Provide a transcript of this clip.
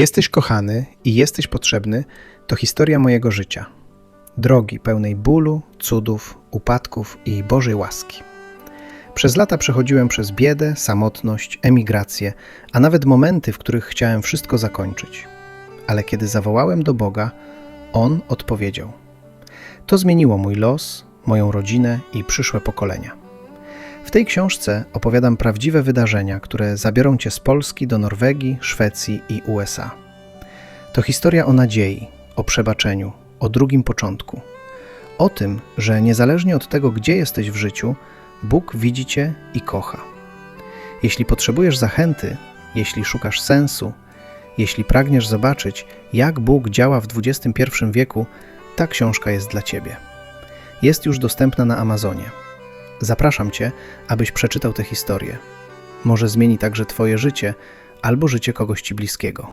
Jesteś kochany i jesteś potrzebny to historia mojego życia. Drogi pełnej bólu, cudów, upadków i Bożej łaski. Przez lata przechodziłem przez biedę, samotność, emigrację, a nawet momenty, w których chciałem wszystko zakończyć. Ale kiedy zawołałem do Boga, On odpowiedział. To zmieniło mój los, moją rodzinę i przyszłe pokolenia. W tej książce opowiadam prawdziwe wydarzenia, które zabiorą cię z Polski do Norwegii, Szwecji i USA. To historia o nadziei, o przebaczeniu, o drugim początku. O tym, że niezależnie od tego, gdzie jesteś w życiu, Bóg widzi cię i kocha. Jeśli potrzebujesz zachęty, jeśli szukasz sensu, jeśli pragniesz zobaczyć, jak Bóg działa w XXI wieku, ta książka jest dla ciebie. Jest już dostępna na Amazonie. Zapraszam Cię, abyś przeczytał tę historię. Może zmieni także Twoje życie albo życie kogoś Ci bliskiego.